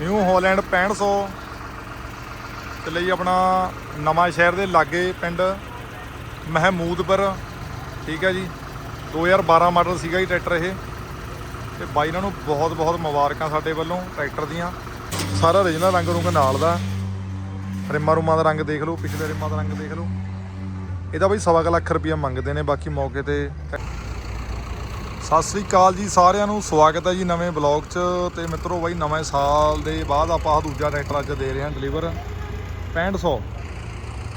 New Holland 6500 ਤੇ ਲਈ ਆਪਣਾ ਨਵਾਂ ਸ਼ਹਿਰ ਦੇ ਲਾਗੇ ਪਿੰਡ ਮਹਿਮੂਦਪੁਰ, ਠੀਕ ਹੈ ਜੀ। 2012 ਮਾਡਲ ਸੀਗਾ ਜੀ ਟਰੈਕਟਰ ਇਹ। ਤੇ ਬਾਈ ਇਹਨਾਂ ਨੂੰ ਬਹੁਤ ਬਹੁਤ ਮੁਬਾਰਕਾਂ ਸਾਡੇ ਵੱਲੋਂ ਟਰੈਕਟਰ ਦੀਆਂ। ਸਾਰਾ origignal ਰੰਗ ਰੁੰਗ ਨਾਲ ਦਾ। ਰਿਮਾਂ ਰੁਮਾਂ ਦਾ ਰੰਗ ਦੇਖ ਲਓ, ਪਿਛਲੇ ਰਿਮਾਂ ਦਾ ਰੰਗ ਦੇਖ ਲਓ। ਇਹਦਾ ਬਈ ਸਵਾ ਕੁ ਲੱਖ ਰੁਪਈਆ ਮੰਗਦੇ ਨੇ, ਬਾਕੀ ਮੌਕੇ ਤੇ ਸਤਿ ਸ੍ਰੀ ਅਕਾਲ ਜੀ ਸਾਰਿਆਂ ਨੂੰ ਸਵਾਗਤ ਹੈ ਜੀ ਨਵੇਂ ਬਲੌਗ 'ਚ ਤੇ ਮਿੱਤਰੋ ਬਾਈ ਨਵੇਂ ਸਾਲ ਦੇ ਬਾਅਦ ਆਪਾਂ ਦੂਜਾ ਟਰੈਕਟਰ ਅੱਜ ਦੇ ਰਹੇ ਹਾਂ ਡਿਲੀਵਰ 6500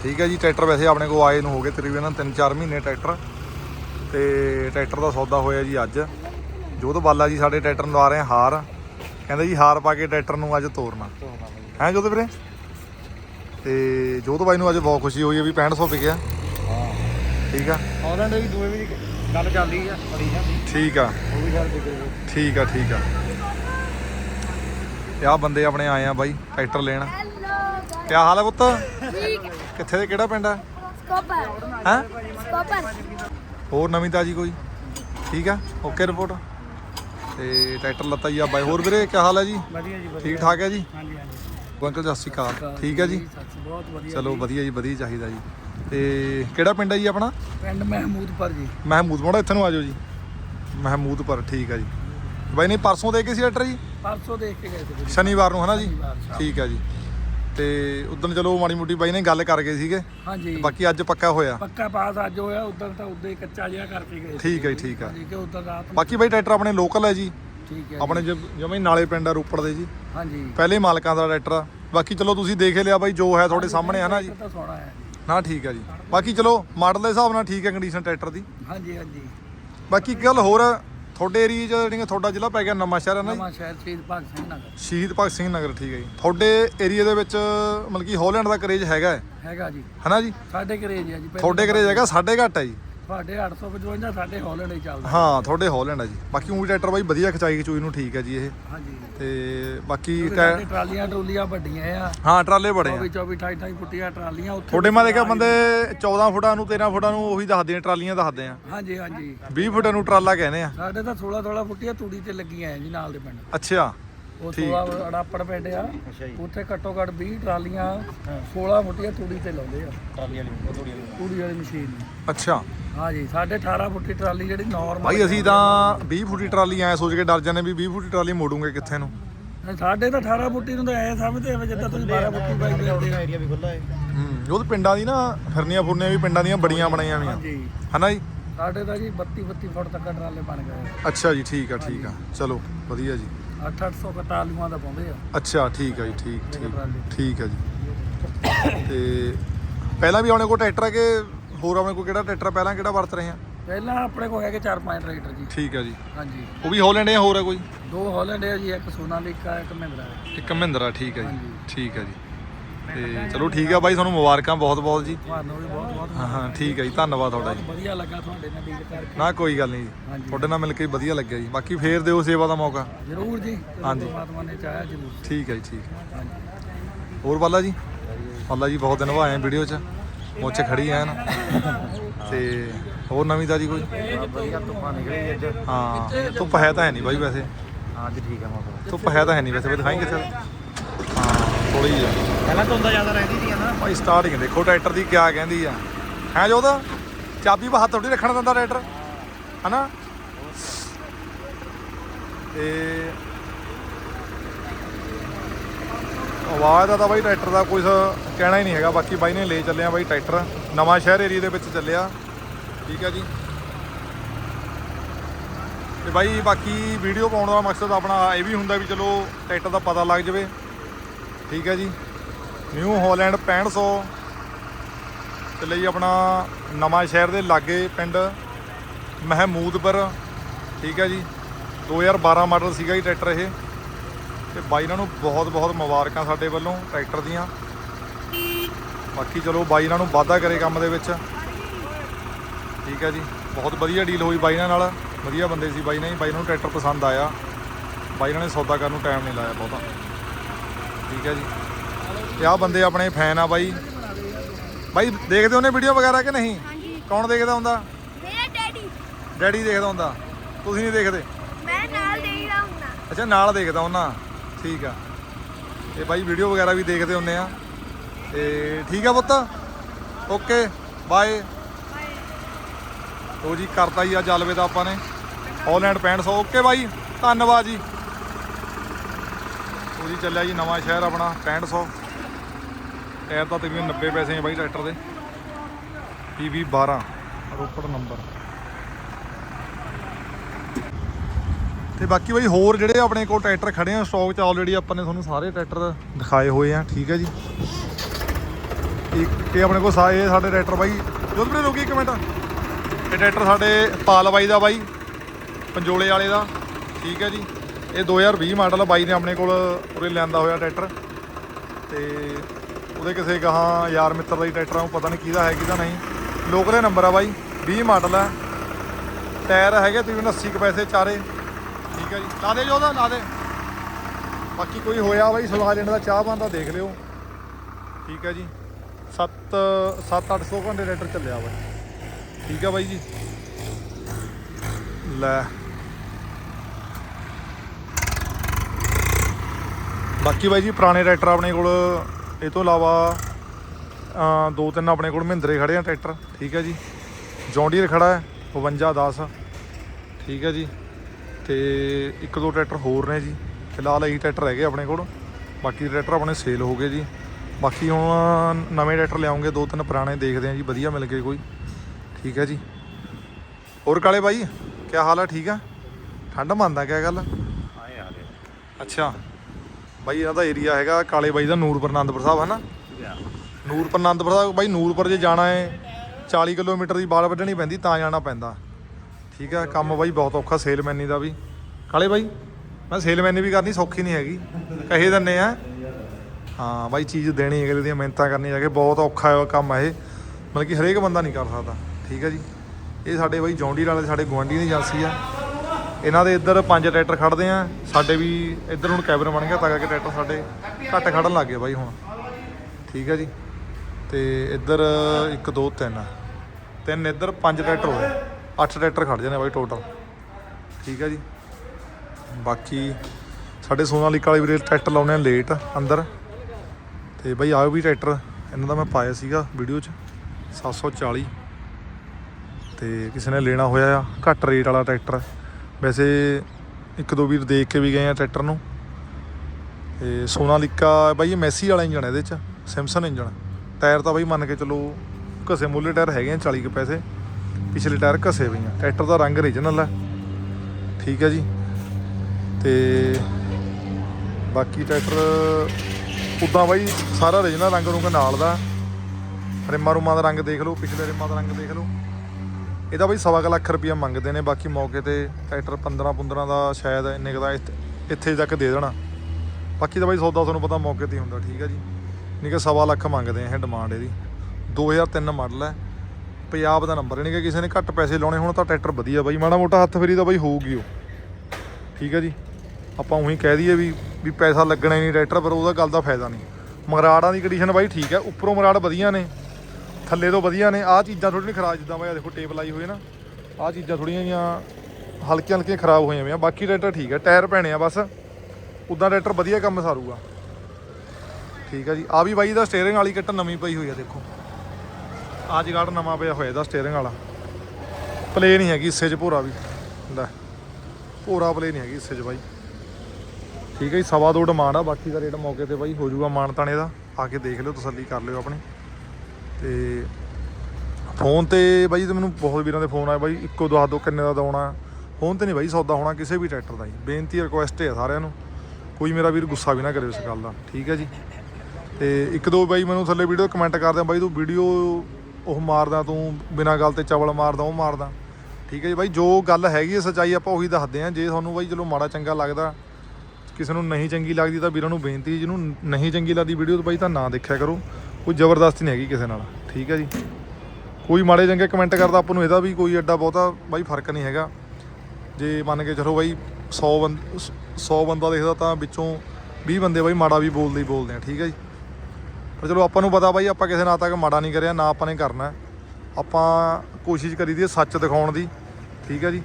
ਠੀਕ ਹੈ ਜੀ ਟਰੈਕਟਰ ਵੈਸੇ ਆਪਣੇ ਕੋਲ ਆਏ ਨੂੰ ਹੋ ਗਏ ਤਕਰੀਬਨ 3-4 ਮਹੀਨੇ ਟਰੈਕਟਰ ਤੇ ਟਰੈਕਟਰ ਦਾ ਸੌਦਾ ਹੋਇਆ ਜੀ ਅੱਜ। ਜੋਧ ਬਾਲਾ ਜੀ ਸਾਡੇ ਟਰੈਕਟਰ ਨੂੰ ਲਾ ਰਹੇ ਆ ਹਾਰ। ਕਹਿੰਦੇ ਜੀ ਹਾਰ ਪਾ ਕੇ ਟਰੈਕਟਰ ਨੂੰ ਅੱਜ ਤੋਰਨਾ। ਹੈ ਜੋਧ ਵੀਰੇ? ਤੇ ਜੋਧ ਬਾਈ ਨੂੰ ਅੱਜ ਬਹੁਤ ਖੁਸ਼ੀ ਹੋਈ ਹੈ ਵੀ 6500 ਵਿਕਿਆ। ਠੀਕ ਆ। ਹਾਲੈਂਡ ਵੀ ਦੋਵੇਂ ਵੀ ਗੱਲ ਚੱਲਦੀ ਆ ਬੜੀ ਜਾਂਦੀ ਠੀਕ ਆ। ਉਹ ਵੀ ਗੱਲ ਵਿਕਰੇ ਠੀਕ ਆ ਠੀਕ ਆ। ਤੇ ਆਹ ਬੰਦੇ ਆਪਣੇ ਆਏ ਆ ਬਾਈ ਟਰੈਕਟਰ ਲੈਣ। ਕੀ ਹਾਲ ਹੈ ਪੁੱਤ? ਠੀਕ ਕਿੱਥੇ ਦੇ ਕਿਹੜਾ ਪਿੰਡ ਆ? ਸਕੋਪਰ ਹੈ? ਸਕੋਪਰ ਹੋਰ ਨਵੀਂ ਤਾਜੀ ਕੋਈ? ਠੀਕ ਆ ਓਕੇ ਰਿਪੋਰਟ ਤੇ ਟਰੈਕਟਰ ਲੱਤਾ ਜੀ ਆ ਬਾਈ। ਹੋਰ ਵੀਰੇ ਕੀ ਹਾਲ ਹੈ ਜੀ? ਵਧੀਆ ਜੀ ਵਧੀਆ। ਠੀਕ ਠਾਕ ਹੈ ਜੀ? ਹਾਂਜੀ ਹਾਂਜੀ। ਅੰਕਲ। ਸਤਿ ਸ਼੍ਰੀ ਅਕਾਲ ਠੀਕ ਹੈ ਜੀ? ਸੱਚ ਬਹੁਤ ਵਧੀਆ ਚਲੋ ਵਧੀਆ ਜੀ ਵਧੀਆ ਚਾਹੀਦਾ ਜੀ। ਤੇ ਕਿਹੜਾ ਪਿੰਡ ਹੈ ਜੀ ਆਪਣਾ? ਪਿੰਡ ਮਹਿਮੂਦਪੁਰ ਜੀ। ਮਹਿਮੂਦ ਮੋੜਾ ਇੱਥੇ ਨੂੰ ਆ ਜਾਓ ਜੀ। ਮਹਿਮੂਦਪੁਰ ਠੀਕ ਹੈ ਜੀ। ਬਾਈ ਨੇ ਪਰਸੋਂ ਦੇ ਕੇ ਸੀ ਲੈਟਰ ਜੀ? ਪਰਸੋਂ ਦੇਖ ਕੇ ਗਏ ਸੀ ਸ਼ਨੀਵਾਰ ਨੂੰ ਹਨਾ ਜੀ। ਠੀਕ ਹੈ ਜੀ। ਤੇ ਉਦੋਂ ਚਲੋ ਮਾੜੀ ਮੋਟੀ ਬਾਈ ਨੇ ਗੱਲ ਕਰ ਗਏ ਸੀਗੇ। ਹਾਂਜੀ। ਬਾਕੀ ਅੱਜ ਪੱਕਾ ਹੋਇਆ। ਪੱਕਾ ਪਾਸ ਅੱਜ ਹੋਇਆ ਉਦੋਂ ਤਾਂ ਉਦੋਂ ਹੀ ਕੱਚਾ ਜਿਹਾ ਕਰਕੇ ਗਏ। ਠੀਕ ਹੈ ਠੀਕ ਆ। ਹਾਂਜੀ ਕਿ ਉਦੋਂ ਰਾਤ ਬਾਕੀ ਬਾਈ ਟਰੈਕਟਰ ਆਪਣੇ ਲੋਕਲ ਹੈ ਜੀ। ਠੀਕ ਹੈ ਆਪਣੇ ਜਮੇ ਨਾਲੇ ਪਿੰਡ ਆ ਰੋਪੜ ਦੇ ਜੀ। ਹਾਂਜੀ। ਪਹਿਲੇ ਮਾਲਕਾਂ ਦਾ ਟਰੈਕਟਰ ਆ। ਬਾਕੀ ਚਲੋ ਤੁਸੀਂ ਦੇਖ ਹੀ ਲਿਆ ਬਾਈ ਜੋ ਹੈ ਤੁਹਾਡੇ ਸਾਹਮਣੇ ਹੈ ਨਾ ਜੀ? ਤਾਂ ਸੋਹਣਾ ਹੈ। ਜੀ ਨਾ ਠੀਕ ਹੈ ਜੀ। ਬਾਕੀ ਚਲੋ ਮਾਡਲ ਦੇ ਹਿਸਾਬ ਨਾਲ ਠੀਕ ਹੈ ਕੰਡੀਸ਼ਨ ਟਰੈਕਟਰ ਦੀ। ਹਾਂਜੀ ਹਾਂਜੀ। ਬਾਕੀ ਇੱਕ ਗੱਲ ਹੋਰ ਤੁਹਾਡੇ ਏਰੀਆ 'ਚ ਜਿਹੜੀਆਂ ਤੁਹਾਡਾ ਜ਼ਿਲ੍ਹਾ ਪੈ ਗਿਆ ਨਵਾਂ ਸ਼ਹਿਰ ਹੈ ਨਾ ਜੀ? ਨਵਾਂ ਸ਼ਹਿਰ ਸ਼ਹੀਦ ਭਗਤ ਸਿੰਘ ਨਗਰ। ਸ਼ਹੀਦ ਭਗਤ ਸਿੰਘ ਨਗਰ ਠੀਕ ਹੈ ਜੀ। ਤੁਹਾਡੇ ਏਰੀਆ ਦੇ ਵਿੱਚ ਮਤਲਬ ਕਿ ਹਾਲੈਂਡ ਦਾ ਕਰੇਜ ਹੈਗਾ ਹੈ? ਹੈਗਾ ਜੀ। ਹਨਾ ਜੀ? ਸਾਡੇ ਘਰੇ ਜੀ ਆ ਜੀ ਪਹਿਲੇ ਤੁਹਾਡੇ ਕਰੇਜ ਹੈਗਾ ਸਾਡੇ ਘੱਟ ਹੈ ਜੀ। ਤੁਹਾਡੇ 855 ਸਾਡੇ ਹਾਲੈਂਡ ਹੀ ਚੱਲਦਾ। ਹਾਂ ਤੁਹਾਡੇ ਹਾਲੈਂਡ ਹੈ ਜੀ। ਬਾਕੀ ਊਂ ਟਰੈਕਟਰ ਬਾਈ ਵਧੀਆ ਖਚਾਈ ਖਚੂਈ ਨੂੰ ਠੀਕ ਹੈ ਜੀ ਇਹ। ਹਾਂਜੀ। ਤੇ ਬਾਕੀ ਟੈ- ਸਾਡੇ ਟਰਾਲੀਆਂ ਟਰੂਲੀਆਂ ਵੱਡੀਆਂ ਆ। ਹਾਂ ਟਰਾਲੇ ਬੜੇ ਆ। 24 24 28 28 ਫੁੱਟੀਆਂ ਟਰਾਲੀਆਂ ਉੱਥੇ ਤੁਹਾਡੇ ਮੈਂ ਦੇਖਿਆ ਬੰਦੇ 14 ਫੁੱਟਾਂ ਨੂੰ 13 ਫੁੱਟਾਂ ਨੂੰ ਉਹੀ ਦੱਸਦੇ ਆ ਟਰਾਲੀਆਂ ਦੱਸਦੇ ਆ। ਹਾਂਜੀ ਹਾਂਜੀ। 20 ਫੁੱਟਾਂ ਨੂੰ ਟਰਾਲਾ ਕਹਿੰਦੇ ਆ। ਸਾਡੇ ਤਾਂ 16 16 ਫੁੱਟੀਆਂ ਤੂੜੀ ਤੇ ਲੱਗੀਆਂ ਆ ਜੀ ਨਾਲ ਦੇ ਪਿੰਡ। ਅੱਛਾ। ਉਹ 16 ਅੜਾਪੜ ਪਿੰਡ ਆ। ਉੱਥੇ ਘੱਟੋ ਘੱਟ 20 ਟਰਾਲੀਆਂ 16 ਫੁੱਟੀਆਂ ਤੂੜੀ ਤੇ ਲਾਉਂਦੇ ਆ। ਟਰਾਲੀ ਵਾਲੀ ਤੂੜੀ ਵਾਲੀ। ਮਸ਼ੀਨ ਨੂੰ ਅੱਛਾ। ਹਾਂਜੀ ਸਾਡੇ 18 ਫੁੱਟੀ ਟਰਾਲੀ ਜਿਹੜੀ ਨਾਰਮਲ ਭਾਈ ਅਸੀਂ ਤਾਂ 20 ਫੁੱਟੀ ਟਰਾਲੀ ਐ ਸੋਚ ਕੇ ਡਰ ਜਾਂਦੇ ਵੀ 20 ਫੁੱਟੀ ਟਰਾਲੀ ਮੋੜੂਗੇ ਕਿੱਥੇ ਨੂੰ। ਸਾਡੇ ਤਾਂ 18 ਫੁੱਟੀ ਨੂੰ ਤਾਂ ਐ ਸਮਝਦੇ ਆ ਜਿੱਦਾਂ ਤੁਸੀਂ 12 ਫੁੱਟੀ ਬਾਈ ਦੇ ਏਰੀਆ ਵੀ ਖੁੱਲਾ ਹੈ ਹੂੰ ਉਹ ਤਾਂ ਪਿੰਡਾਂ ਦੀ ਨਾ ਫਿਰਨੀਆਂ ਫੁਰਨੀਆਂ ਵੀ ਪਿੰਡਾਂ ਦੀਆਂ ਬੜੀਆਂ ਬਣਾਈਆਂ ਵੀਆਂ ਹਾਂਜੀ। ਹਨਾ ਜੀ? ਸਾਡੇ ਤਾਂ ਜੀ 32 32 ਫੁੱਟ ਤੱਕ ਟਰਾਲੇ ਬਣ ਗਏ ਅੱਛਾ ਜੀ ਠੀਕ ਆ ਠੀਕ ਆ। ਚਲੋ ਵਧੀਆ ਜੀ। 8 800 ਕਟਾਲੂਆਂ ਦਾ ਪਾਉਂਦੇ ਆ। ਅੱਛਾ ਠੀਕ ਆ ਜੀ ਠੀਕ ਠੀਕ। ਠੀਕ ਆ ਜੀ। ਤੇ ਪਹਿਲਾਂ ਵੀ ਆਪਣੇ ਕੋਲ ਟਰੈਕਟਰ ਹੈ ਕਿ ਹੋਰ ਆਪਣੇ ਕੋਲ ਕਿਹੜਾ ਟਰੈਕਟਰ? ਪਹਿਲਾਂ ਕਿਹੜਾ ਵਰਤ ਰਹੇ ਆ? ਪਹਿਲਾਂ ਆਪਣੇ ਕੋਲ ਹੈਗੇ 4-5 ਟਰੈਕਟਰ ਜੀ। ਠੀਕ ਆ ਜੀ। ਹਾਂਜੀ। ਉਹ ਵੀ ਹਾਲੈਂਡ ਜਾਂ ਹੋਰ ਹੈ ਕੋਈ? ਦੋ ਹਾਲੈਂਡ ਹੈ ਜੀ ਇੱਕ ਸੋਨਾਲੀਕਾ ਇੱਕ ਮਹਿੰਦਰਾ ਹੈ ਇੱਕ ਮਹਿੰਦਰਾ ਠੀਕ ਆ ਜੀ। ਠੀਕ ਆ ਜੀ। ਤੇ ਚਲੋ ਠੀਕ ਆ ਬਾਈ ਤੁਹਾਨੂੰ ਮੁਬਾਰਕਾਂ ਬਹੁਤ ਬਹੁਤ ਜੀ। ਤੁਹਾਨੂੰ ਵੀ ਬਹੁਤ ਬਹੁਤ ਹਾਂ ਹਾਂ ਠੀਕ ਆ ਜੀ ਧੰਨਵਾਦ ਤੁਹਾਡਾ ਜੀ। ਵਧੀਆ ਲੱਗਾ ਤੁਹਾਡੇ ਨਾਲ ਡੀਲ ਕਰਕੇ। ਨਾ ਕੋਈ ਗੱਲ ਨਹੀਂ ਜੀ। ਹਾਂਜੀ। ਤੁਹਾਡੇ ਨਾਲ ਮਿਲ ਕੇ ਵਧੀਆ ਲੱਗਿਆ ਜੀ। ਬਾਕੀ ਫੇਰ ਦਿਓ ਸੇਵਾ ਦਾ ਮੌਕਾ। ਜ਼ਰੂਰ ਜੀ ਜਦੋਂ ਹਾਂਜੀ। ਪਰਮਾਤਮਾ ਨੇ ਚਾਹਿਆ ਜ਼ਰੂਰ। ਠੀਕ ਹੈ ਜੀ ਠੀਕ ਹੈ ਹਾਂਜੀ। ਹੋਰ ਬਾਲਾ ਜੀ? ਬਾਲਾ ਜੀ ਬਹੁਤ ਦਿਨ ਬਾਅਦ ਆਏ ਵੀਡੀਓ 'ਚ। ਮੁੱਛ ਖੜੀ ਐ ਨਾ ਤੇ ਹੋਰ ਨਵੀਂ ਤਾਜੀ ਕੋਈ? ਵਧੀਆ ਧੁੱਪਾਂ ਨਿਕਲੀ ਅੱਜ। ਹਾਂ ਧੁੱਪ ਹੈ ਤਾਂ ਹੈ ਨਹੀਂ ਬਾਈ ਵੈਸੇ। ਅੱਜ ਠੀਕ ਹੈ ਮੌਸਮ। ਧੁੱਪ ਹੈ ਤਾਂ ਹੈ ਨਹੀਂ ਵੈਸੇ। ਵੀ ਦਿਖਾਈ ਹਾਂ ਥੋੜੀ ਜਿਹੀ ਆ। ਪਹਿਲਾਂ ਧੁੰਦਾ ਜ਼ਿਆਦਾ ਰਹਿੰਦੀ ਸੀ ਨਾ ਭਾਈ ਸਟਾਰਟਿੰਗ ਦੇਖੋ ਟਰੈਕਟਰ ਦੀ ਕਿਆ ਕਹਿੰਦੀ ਆ। ਹੈ ਜੋ ਉਹਦਾ ਚਾਬੀ ਬਾ ਹੱਥ ਥੋੜੀ ਰੱਖਣ ਦਿੰਦਾ ਟਰੈਕਟਰ ਹਨਾ? ਤੇ ਆਵਾਜ਼ ਦਾ ਤਾਂ ਬਾਈ ਟਰੈਕਟਰ ਦਾ ਕੁਝ ਕਹਿਣਾ ਹੀ ਨਹੀਂ ਹੈਗਾ। ਬਾਕੀ ਬਾਈ ਨੇ ਲੈ ਚੱਲਿਆ ਬਾਈ ਟਰੈਕਟਰ ਨਵਾਂ ਸ਼ਹਿਰ ਏਰੀਆ ਦੇ ਵਿੱਚ ਚੱਲਿਆ। ਠੀਕ ਹੈ ਜੀ। ਤੇ ਬਾਈ ਬਾਕੀ ਵੀਡੀਓ ਪਾਉਣ ਦਾ ਮਕਸਦ ਆਪਣਾ ਇਹ ਵੀ ਹੁੰਦਾ ਵੀ ਚਲੋ ਟਰੈਕਟਰ ਦਾ ਪਤਾ ਲੱਗ ਜਾਵੇ। ਠੀਕ ਹੈ ਜੀ। ਨਿਊ ਹਾਲੈਂਡ 6500 ਤੇ ਲਈ ਆਪਣਾ ਨਵਾਂ ਸ਼ਹਿਰ ਦੇ ਲਾਗੇ ਪਿੰਡ ਮਹਿਮੂਦਪੁਰ, ਠੀਕ ਹੈ ਜੀ। 2012 ਮਾਡਲ ਸੀਗਾ ਜੀ ਟਰੈਕਟਰ ਇਹ। ਤੇ ਬਾਈ ਇਹਨਾਂ ਨੂੰ ਬਹੁਤ ਬਹੁਤ ਮੁਬਾਰਕਾਂ ਸਾਡੇ ਵੱਲੋਂ ਟਰੈਕਟਰ ਦੀਆਂ। ਬਾਕੀ ਚਲੋ ਬਾਈ ਇਹਨਾਂ ਨੂੰ ਵਾਧਾ ਕਰੇ ਕੰਮ ਦੇ ਵਿੱਚ। ਠੀਕ ਹੈ ਜੀ। ਬਹੁਤ ਵਧੀਆ ਡੀਲ ਹੋਈ ਬਾਈ ਇਹਨਾਂ ਨਾਲ। ਵਧੀਆ ਬੰਦੇ ਸੀ ਬਾਈ ਨੇ। ਬਾਈ ਨੂੰ ਟਰੈਕਟਰ ਪਸੰਦ ਆਇਆ। ਬਾਈ ਇਹਨਾਂ ਨੇ ਸੌਦਾ ਕਰਨ ਨੂੰ ਟਾਈਮ ਨਹੀਂ ਲਾਇਆ ਬਹੁਤਾ। ਠੀਕ ਹੈ ਜੀ। ਤੇ ਆਹ ਬੰਦੇ ਆਪਣੇ ਫੈਨ ਆ ਬਾਈ। ਬਾਈ ਦੇਖਦੇ ਉਹਨੇ ਵੀਡੀਓ ਵਗੈਰਾ ਕਿ ਨਹੀਂ? ਹਾਂਜੀ। ਕੌਣ ਦੇਖਦਾ ਹੁੰਦਾ? ਮੇਰਾ ਡੈਡੀ। ਡੈਡੀ ਦੇਖਦਾ ਹੁੰਦਾ। ਤੁਸੀਂ ਨਹੀਂ ਦੇਖਦੇ? ਮੈਂ ਨਾਲ ਦੇਖਦਾ ਹੁੰਦਾ। ਅੱਛਾ ਨਾਲ ਦੇਖਦਾ ਉਹਨਾਂ ਠੀਕ ਆ। ਤੇ ਬਾਈ ਵੀਡੀਓ ਵਗੈਰਾ ਵੀ ਦੇਖਦੇ ਹੁੰਨੇ ਆ। ਤੇ ਠੀਕ ਆ ਪੁੱਤ? ਓਕੇ ਬਾਏ ਲੋ ਜੀ ਕਰਤਾ ਹੀ ਆ ਜਲਵੇ ਦਾ ਆਪਾਂ ਨੇ। ਹਾਲੈਂਡ 6500 ਓਕੇ ਬਾਈ। ਧੰਨਵਾਦ ਜੀ। ਉਹ ਜੀ ਚੱਲਿਆ ਜੀ ਨਵਾਂ ਸ਼ਹਿਰ ਆਪਣਾ 6500 ਟਾਇਰ ਤਾਂ ਤਕਰੀਬਨ 90 ਪੈਸੇ ਆ ਬਾਈ ਟਰੈਕਟਰ ਦੇ। PV 12 Ropar number. ਤੇ ਬਾਕੀ ਬਾਈ ਹੋਰ ਜਿਹੜੇ ਆਪਣੇ ਕੋਲ ਟਰੈਕਟਰ ਖੜੇ ਆ ਸਟਾਕ 'ਚ ਆਲਰੇਡੀ ਆਪਾਂ ਨੇ ਤੁਹਾਨੂੰ ਸਾਰੇ ਟਰੈਕਟਰ ਦਿਖਾਏ ਹੋਏ ਆ, ਠੀਕ ਹੈ ਜੀ। ਇੱਕ ਇਹ ਆਪਣੇ ਕੋਲ ਸਾਰੇ ਸਾਡੇ ਟਰੈਕਟਰ ਬਾਈ ਜੋਧਪੁਰੇ ਰੁਕੀ ਇੱਕ ਮਿੰਟ। ਇਹ ਟਰੈਕਟਰ ਸਾਡੇ ਪਾਲ ਬਾਈ ਦਾ ਬਾਈ, ਪੰਜੋਲੇ ਵਾਲੇ ਦਾ, ਠੀਕ ਹੈ ਜੀ। ਇਹ 2020 ਮਾਡਲ ਬਾਈ ਨੇ ਆਪਣੇ ਕੋਲ ਉਰੇ ਲਿਆਂਦਾ ਹੋਇਆ ਟਰੈਕਟਰ। ਤੇ ਉਹਦੇ ਕਿਸੇ ਗਾਹਾਂ ਯਾਰ ਮਿੱਤਰ ਦਾ ਹੀ ਟਰੈਕਟਰ ਆ ਪਤਾ ਨਹੀਂ ਕਿਹਦਾ ਹੈ, ਕਿਹਦਾ ਨਹੀਂ। ਲੋਕਲ ਨੰਬਰ ਆ ਬਾਈ 20 ਮਾਡਲ ਆ। ਟਾਇਰ ਹੈਗੇ ਤਕਰੀਬਨ 80 ਕੁ ਪੈਸੇ ਚਾਰੇ। ਠੀਕ ਹੈ ਜੀ। ਲਾ ਦੇ ਜੋ ਉਹਦਾ ਲਾ ਦੇ। ਬਾਕੀ ਕੋਈ ਹੋਇਆ ਬਾਈ, ਸਲਾਹ ਲੈਣ ਦਾ ਚਾਹ ਬੰਦਾ ਦੇਖ ਲਿਓ। ਠੀਕ ਹੈ ਜੀ। 7 7 800 ਘੰਟੇ ਰੇਟਰ ਚੱਲਿਆ ਬਾਈ। ਠੀਕ ਹੈ ਬਾਈ ਜੀ। ਲੈ। ਬਾਕੀ ਬਾਈ ਜੀ ਪੁਰਾਣੇ ਟਰੈਕਟਰ ਆਪਣੇ ਕੋਲ ਇਹ ਤੋਂ ਇਲਾਵਾ ਦੋ ਤਿੰਨ ਆਪਣੇ ਕੋਲ ਮਹਿੰਦਰੇ ਖੜੇ ਆ ਟਰੈਕਟਰ ਠੀਕ ਹੈ ਜੀ। ਜੌਂਡੀਅਰ ਖੜਾ ਹੈ 5210 ਠੀਕ ਹੈ ਜੀ। ਤੇ ਇੱਕ ਦੋ ਟਰੈਕਟਰ ਹੋਰ ਨੇ ਜੀ ਫਿਲਹਾਲ ਇਹੀ ਟਰੈਕਟਰ ਹੈਗੇ ਆਪਣੇ ਕੋਲ। ਬਾਕੀ ਟਰੈਕਟਰ ਆਪਣੇ ਸੇਲ ਹੋ ਗਏ ਜੀ। ਬਾਕੀ ਹੁਣ ਨਵੇਂ ਟਰੈਕਟਰ ਲਿਆਉਂਗੇ ਦੋ ਤਿੰਨ ਪੁਰਾਣੇ ਦੇਖਦੇ ਆ ਜੀ ਵਧੀਆ ਮਿਲ ਗਏ ਕੋਈ। ਠੀਕ ਹੈ ਜੀ। ਹੋਰ ਕਾਲੇ ਬਾਈ ਕੀ ਹਾਲ ਹੈ ਠੀਕ ਆ ਠੰਡ ਮੰਨਦਾ ਕਿਆ ਗੱਲ? ਆਏ ਆ ਗਏ ਅੱਛਾ। ਬਾਈ, ਇਹਨਾਂ ਦਾ ਏਰੀਆ ਹੈਗਾ ਕਾਲੇ ਬਾਈ ਦਾ ਨੂਰਪੁਰ ਆਨੰਦਪੁਰ ਸਾਹਿਬ ਹੈ ਨਾ ਨੂਰਪੁਰ ਆਨੰਦਪੁਰ ਸਾਹਿਬ, ਬਾਈ, ਨੂਰਪੁਰ ਜੇ ਜਾਣਾ ਹੈ 40 ਕਿਲੋਮੀਟਰ ਦੀ ਬਾਲ ਵੱਢਣੀ ਪੈਂਦੀ, ਤਾਂ ਜਾਣਾ ਪੈਂਦਾ। ਠੀਕ ਆ, ਕੰਮ ਬਾਈ ਬਹੁਤ ਔਖਾ, ਸੇਲਮੈਨੀ ਦਾ ਵੀ। ਕਾਲੇ ਬਾਈ, ਮੈਂ ਸੇਲਮੈਨੀ ਵੀ ਕਰਨੀ ਸੌਖੀ ਨਹੀਂ ਹੈਗੀ। ਕਹੇ ਦਿੰਨੇ ਆ। ਹਾਂ, ਬਾਈ, ਚੀਜ਼ ਦੇਣੀ ਅਗਲੇ ਦੀਆਂ, ਮਿਹਨਤਾਂ ਕਰਨੀ ਜਾ ਕੇ, ਬਹੁਤ ਔਖਾ ਹੈ ਕੰਮ ਇਹ। ਮਤਲਬ ਕਿ ਹਰੇਕ ਬੰਦਾ ਨਹੀਂ ਕਰ ਸਕਦਾ। ਠੀਕ ਹੈ ਜੀ। ਇਹ ਸਾਡੇ ਬਾਈ ਜੌਂਡੀਰ ਵਾਲੇ ਸਾਡੇ ਗੁਆਂਢੀ ਦੀ ਏਜੰਸੀ ਆ। ਇਹਨਾਂ ਦੇ ਇੱਧਰ ਪੰਜ ਟਰੈਕਟਰ ਖੜਦੇ ਆ, ਸਾਡੇ ਵੀ ਇੱਧਰ ਹੁਣ ਕੈਬਨ ਬਣ ਗਿਆ ਤਾਂ ਕਰਕੇ ਟਰੈਕਟਰ ਸਾਡੇ ਘੱਟ ਖੜਨ ਲੱਗ ਗਏ ਬਾਈ ਹੁਣ। ਠੀਕ ਹੈ ਜੀ। ਤੇ ਇੱਧਰ 1 2 3 ਤਿੰਨ ਇੱਧਰ, ਪੰਜ ਟਰੈਕਟਰ ਹੋਏ ਅੱਠ ਟਰੈਕਟਰ ਖੜ ਜਾਂਦੇ ਬਾਈ ਟੋਟਲ ਠੀਕ ਹੈ ਜੀ। ਬਾਕੀ ਸਾਡੇ ਸੋਨਾਲੀਕਾ ਵਾਲੇ ਵੀਰੇ ਟਰੈਕਟਰ ਲਾਉਣੇ ਆ ਲੇਟ ਅੰਦਰ। ਤੇ ਬਾਈ ਆਹ ਵੀ ਟਰੈਕਟਰ, ਇਹਨਾਂ ਦਾ ਮੈਂ ਪਾਇਆ ਸੀਗਾ ਵੀਡੀਓ 'ਚ 740 ਤੇ ਕਿਸੇ ਨੇ ਲੈਣਾ ਹੋਇਆ ਆ, ਘੱਟ ਰੇਟ ਵਾਲਾ ਟਰੈਕਟਰ। ਵੈਸੇ ਇੱਕ ਦੋ ਵੀਰ ਦੇਖ ਕੇ ਵੀ ਗਏ ਆ ਟਰੈਕਟਰ ਨੂੰ। ਤੇ ਸੋਨਾਲੀਕਾ ਬਾਈ ਇਹ ਮੈਸੀ ਵਾਲਾ ਇੰਜਣ ਹੈ ਇਹਦੇ 'ਚ ਸੈਮਸਨ ਇੰਜਣ ਟਾਇਰ ਤਾਂ ਬਾਈ ਮੰਨ ਕੇ ਚਲੋ ਘਸੇ ਮੁੱਲੇ ਟਾਇਰ ਹੈਗੇ ਆ 40 ਕੁ ਪੈਸੇ, ਪਿਛਲੇ ਟਾਇਰ ਘਸੇ ਹੋਏ ਆ। ਟਰੈਕਟਰ ਦਾ ਰੰਗ ਰੀਜਨਲ ਆ। ਠੀਕ ਹੈ ਜੀ। ਤੇ ਬਾਕੀ ਟਰੈਕਟਰ ਉਦਾਂ ਬਾਈ ਸਾਰਾ ਰੀਜਨਲ ਰੰਗ ਰੁੰਗ ਨਾਲ ਦਾ। ਰਿਮਾਂ ਰੂਮਾਂ ਦਾ ਰੰਗ ਦੇਖ ਲਓ, ਪਿਛਲੇ ਰਿਮਾਂ ਦਾ ਰੰਗ ਦੇਖ ਲਓ। ਇਹਦਾ ਬਾਈ ਸਵਾ ਕੁ ਲੱਖ ਰੁਪਇਆ ਮੰਗਦੇ ਨੇ, ਬਾਕੀ ਮੌਕੇ ਤੇ ਟਰੈਕਟਰ 15 15 ਦਾ ਸ਼ਾਇਦ ਇੰਨੇ ਕੁ ਦਾ ਇੱਥੇ- ਤੱਕ ਦੇ ਦੇਣਾ। ਬਾਕੀ ਤਾਂ ਬਾਈ ਸੌਦਾ ਤੁਹਾਨੂੰ ਪਤਾ ਮੌਕੇ ਤੇ ਹੀ ਹੁੰਦਾ, ਠੀਕ ਹੈ ਜੀ? ਨਹੀਂ ਕਿ ਸਵਾ ਲੱਖ ਮੰਗਦੇ ਆ ਇਹ ਡਿਮਾਂਡ ਇਹਦੀ। 2003 ਮਾਡਲ ਹੈ ਪੰਜਾਬ ਦਾ ਨੰਬਰ ਨਹੀਂ ਕਿ ਕਿਸੇ ਨੇ ਘੱਟ ਪੈਸੇ ਲਾਉਣੇ ਹੁਣ ਤਾਂ ਟਰੈਕਟਰ ਵਧੀਆ ਬਾਈ, ਮਾੜਾ ਮੋਟਾ ਹੱਥ ਫੇਰੀ ਤਾਂ ਬਾਈ ਹੋਊਗੀ ਉਹ। ਠੀਕ ਹੈ ਜੀ? ਆਪਾਂ ਉਹੀ ਕਹਿ ਦਈਏ ਵੀ ਵੀ ਪੈਸਾ ਲੱਗਣਾ ਹੀ ਨਹੀਂ ਟਰੈਕਟਰ, ਪਰ ਉਹਦਾ ਗੱਲ ਦਾ ਫਾਇਦਾ ਨਹੀਂ। ਮਗਰਾੜਾਂ ਦੀ ਕੰਡੀਸ਼ਨ ਬਾਈ ਠੀਕ ਹੈ ਉੱਪਰੋਂ ਮਗਰਾੜ ਵਧੀਆ ਨੇ। ਥੱਲੇ ਤੋਂ ਵਧੀਆ ਨੇ। ਆਹ ਚੀਜ਼ਾਂ ਥੋੜੀ ਨਹੀਂ ਖਰਾਬ, ਜਿੱਦਾਂ ਬਾਈ ਦੇਖੋ ਟੇਪ ਲਾਈ ਹੋਈ ਨਾ। ਆਹ ਚੀਜ਼ਾਂ ਥੋੜੀਆਂ ਜਿਹੀਆਂ ਹਲਕੀਆਂ ਹਲਕੀਆਂ ਖਰਾਬ ਹੋਈਆਂ ਹੋਈਆਂ। ਬਾਕੀ ਟਰੈਕਟਰ ਠੀਕ ਹੈ ਟਾਇਰ ਭੈਣੇ ਆ ਬਸ। ਉਦਾਂ ਟਰੈਕਟਰ ਵਧੀਆ ਕੰਮ ਸਾਰੂਗਾ। ਠੀਕ ਹੈ ਜੀ। ਆ ਵੀ ਬਾਈ ਦਾ ਸਟੀਅਰਿੰਗ ਵਾਲੀ ਕਿੱਟ ਨਵੀਂ ਪਈ ਹੋਈ ਆ ਦੇਖੋ। ਆ ਜਗਾੜ ਨਵਾਂ ਪਿਆ ਹੋਇਆ ਇਹਦਾ ਸਟੀਅਰਿੰਗ ਵਾਲਾ। ਪਲੇ ਨਹੀਂ ਹੈਗੀ ਹਿੱਸੇ 'ਚ, ਭੋਰਾ ਵੀ। ਲੈ, ਭੋਰਾ ਪਲੇ ਨਹੀਂ ਹੈਗੀ ਹਿੱਸੇ 'ਚ ਬਾਈ। ਠੀਕ ਹੈ ਜੀ, ਸਵਾ ਦੋ ਡਿਮਾਂਡ ਆ। ਬਾਕੀ ਦਾ ਰੇਟ ਮੌਕੇ ਤੇ ਬਾਈ ਹੋ ਜਾਊਗਾ ਮਾਨਤਾਣੇ ਦਾ। ਆ ਕੇ ਦੇਖ ਲਿਓ ਤਸੱਲੀ ਕਰ ਲਿਓ ਆਪਣੀ। ਤੇ ਫੋਨ ਤੇ ਬਾਈ ਤੇ ਮੈਨੂੰ ਬਹੁਤ ਵੀਰਾਂ ਦੇ ਫੋਨ ਆਏ, ਬਾਈ ਇੱਕੋ ਦੱਸ ਦੋ ਕਿੰਨੇ ਦਾ ਦਵਾਉਣਾ ਫੋਨ ਤੇ ਨਹੀਂ ਬਾਈ ਸੌਦਾ ਹੋਣਾ ਕਿਸੇ ਵੀ ਟਰੈਕਟਰ ਦਾ ਜੀ। ਬੇਨਤੀ ਰਿਕੁਐਸਟ ਹੈ ਸਾਰਿਆਂ ਨੂੰ, ਕੋਈ ਮੇਰਾ ਵੀਰ ਗੁੱਸਾ ਵੀ ਨਾ ਕਰੇ ਇਸ ਗੱਲ ਦਾ, ਠੀਕ ਹੈ ਜੀ। ਤੇ ਇੱਕ ਦੋ ਬਾਈ ਮੈਨੂੰ ਥੱਲੇ ਵੀਡੀਓ ਕਮੈਂਟ ਕਰਦੇ ਬਾਈ ਤੂੰ ਵੀਡੀਓ ਉਹ ਮਾਰਦਾ, ਤੂੰ ਬਿਨਾਂ ਗੱਲ ਤੇ ਚਵਲ ਮਾਰਦਾ, ਉਹ ਮਾਰਦਾ। ਠੀਕ ਹੈ ਜੀ, ਬਾਈ ਜੋ ਗੱਲ ਹੈਗੀ ਹੈ, ਸੱਚਾਈ ਆਪਾਂ ਉਹੀ ਦੱਸਦੇ ਆ ਜੇ ਤੁਹਾਨੂੰ ਬਾਈ ਚਲੋ ਮਾੜਾ ਚੰਗਾ ਲੱਗਦਾ, ਕਿਸੇ ਨੂੰ ਨਹੀਂ ਚੰਗੀ ਲੱਗਦੀ ਤਾਂ ਵੀਰਾਂ ਨੂੰ ਬੇਨਤੀ, ਜਿਹਨੂੰ ਨਹੀਂ ਚੰਗੀ ਲੱਗਦੀ ਵੀਡੀਓ ਤਾਂ ਬਾਈ ਤਾਂ ਨਾ ਦੇਖਿਆ ਕਰੋ। ਕੋਈ ਜ਼ਬਰਦਸਤੀ ਨਹੀਂ ਹੈਗੀ ਕਿਸੇ ਨਾਲ। ਠੀਕ ਹੈ ਜੀ? ਕੋਈ ਮਾੜੇ ਚੰਗੇ ਕਮੈਂਟ ਕਰਦਾ ਆਪਾਂ ਨੂੰ ਇਹਦਾ ਵੀ ਕੋਈ ਐਡਾ ਬਹੁਤਾ ਬਾਈ ਫ਼ਰਕ ਨਹੀਂ ਹੈਗਾ। ਜੇ ਮੰਨ ਕੇ ਚਲੋ ਬਾਈ 100 ਬੰਦ 100 ਬੰਦਾ ਦੇਖਦਾ ਤਾਂ ਵਿੱਚੋਂ 20 ਬੰਦੇ ਬਾਈ ਮਾੜਾ ਵੀ ਬੋਲਦੇ ਹੀ ਬੋਲਦੇ ਆ, ਠੀਕ ਹੈ ਜੀ? ਪਰ ਚਲੋ ਆਪਾਂ ਨੂੰ ਪਤਾ ਬਾਈ ਆਪਾਂ ਕਿਸੇ ਨਾਲ ਤੱਕ ਮਾੜਾ ਨਹੀਂ ਕਰਿਆ, ਨਾ ਆਪਾਂ ਨੇ ਕਰਨਾ। ਆਪਾਂ ਕੋਸ਼ਿਸ਼ ਕਰੀ ਦੀ ਸੱਚ ਦਿਖਾਉਣ ਦੀ, ਠੀਕ ਹੈ ਜੀ?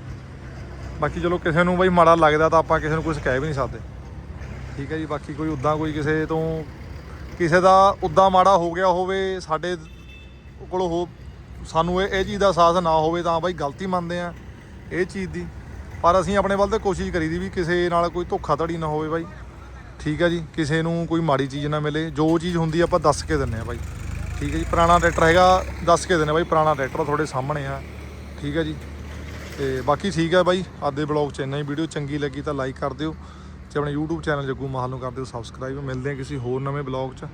ਬਾਕੀ ਚਲੋ ਕਿਸੇ ਨੂੰ ਬਾਈ ਮਾੜਾ ਲੱਗਦਾ ਤਾਂ ਆਪਾਂ ਕਿਸੇ ਨੂੰ ਕੁਝ ਕਹਿ ਵੀ ਨਹੀਂ ਸਕਦੇ। ਠੀਕ ਹੈ ਜੀ? ਬਾਕੀ ਕੋਈ ਉਦਾਂ ਕੋਈ ਕਿਸੇ ਤੋਂ ਕਿਸੇ ਦਾ ਉਦਾਂ ਮਾੜਾ ਹੋ ਗਿਆ ਹੋਵੇ, ਸਾਡੇ ਕੋਲ ਹੋ, ਸਾਨੂੰ ਇਹ ਇਹ ਚੀਜ਼ ਦਾ ਅਹਿਸਾਸ ਨਾ ਹੋਵੇ ਤਾਂ ਬਾਈ ਗਲਤੀ ਮੰਨਦੇ ਆ, ਇਹ ਚੀਜ਼ ਦੀ। ਪਰ ਅਸੀਂ ਆਪਣੇ ਵੱਲ ਤੇ ਕੋਸ਼ਿਸ਼ ਕਰੀਦੀ ਵੀ ਕਿਸੇ ਨਾਲ ਕੋਈ ਧੋਖਾਧੜੀ ਨਾ ਹੋਵੇ ਬਾਈ। ਠੀਕ ਹੈ ਜੀ, ਕਿਸੇ ਨੂੰ ਕੋਈ ਮਾੜੀ ਚੀਜ਼ ਨਾ ਮਿਲੇ। ਜੋ ਚੀਜ਼ ਹੁੰਦੀ ਆਪਾਂ ਦੱਸ ਕੇ ਦਿੰਨੇ ਆ ਬਾਈ। ਠੀਕ ਹੈ ਜੀ, ਪੁਰਾਣਾ ਟਰੈਕਟਰ ਹੈਗਾ, ਦੱਸ ਕੇ ਦਿੰਨੇ ਬਾਈ, ਪੁਰਾਣਾ ਟਰੈਕਟਰ ਤੁਹਾਡੇ ਸਾਹਮਣੇ ਆ। ਠੀਕ ਹੈ ਜੀ, ਤੇ ਬਾਕੀ ਠੀਕ ਹੈ ਬਾਈ, ਅੱਜ ਦੇ ਬਲੌਗ 'ਚ ਇੰਨਾ ਹੀ। ਵੀਡੀਓ ਚੰਗੀ ਲੱਗੀ ਤਾਂ ਲਾਈਕ ਕਰ ਦਿਓ। ਤੇ ਆਪਣੇ YouTube ਚੈਨਲ ਜੱਗੂ ਮਾਹਲ ਨੂੰ ਕਰ ਦਿਓ ਸਬਸਕ੍ਰਾਈਬ ਮਿਲਦੇ ਹਾਂ ਕਿਸੇ ਹੋਰ ਨਵੇਂ ਬਲੌਗ 'ਚ।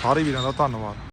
ਸਾਰੇ ਵੀਰਾਂ ਦਾ ਧੰਨਵਾਦ।